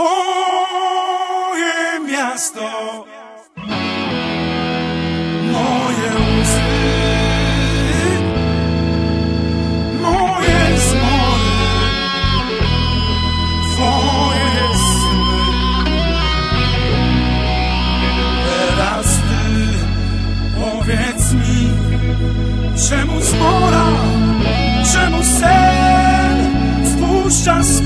Twoje miasto, moje łzy, moje zmory, Twoje sny. Teraz Ty powiedz mi, czemu zmora, czemu sen spuszcza z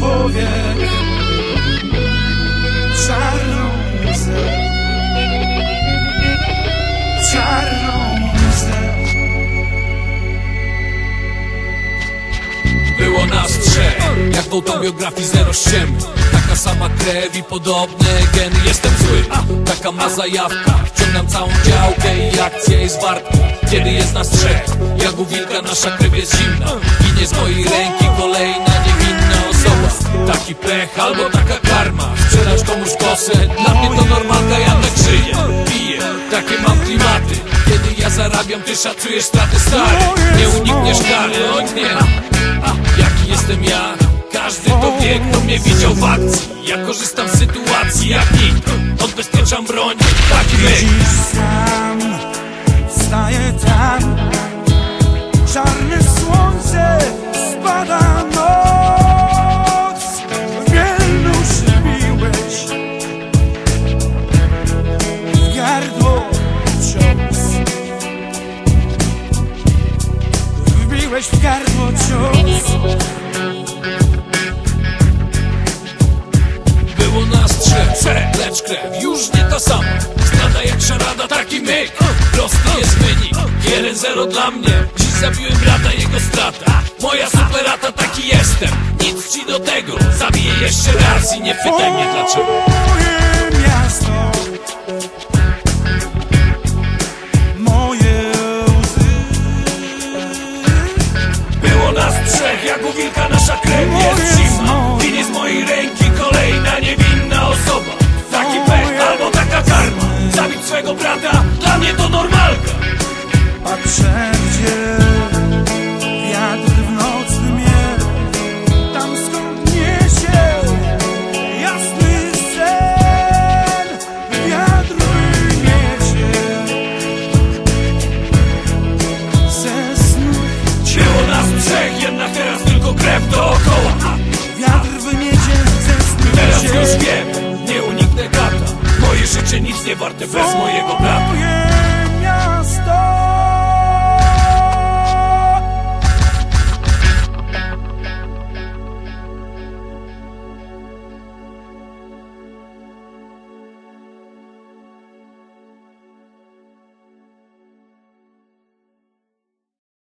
Nas trzech, jak w autobiografii zero ściemy Taka sama krew i podobne geny. Jestem zły, taka ma zajawka. Wciągam całą działkę i akcja jest wartka Kiedy jest nas trzech, jak u wilka nasza krew jest zimna. Ginie z mojej ręki kolejna niewinna osoba. Taki pech albo taka karma. Sprzedać komuś kosę, dla mnie to normalka Ja tak żyję, piję, takie mam klimaty. Kiedy ja zarabiam, ty szacujesz straty stare Nie unikniesz kary, o nie mnie widział w akcji Ja korzystam z sytuacji jak nikt Odbezpieczam broń, taki myk sam staję tam, czarne słońce spada noc. W wielnusz wbiłeś w gardło cios. Wbiłeś w gardło cios. Lecz krew już nie ta sama Strata jak szarada, taki myk. Prosty jest wynik, 1-0 dla mnie. Dziś zabiłem brata, jego strata. Moja superata, taki jestem. Nic ci do tego, zabiję jeszcze raz I nie pytaj mnie dlaczego. Moje miasto, moje łzy, Było nas trzech, jak u wilka nasza krew warte bez mojego brata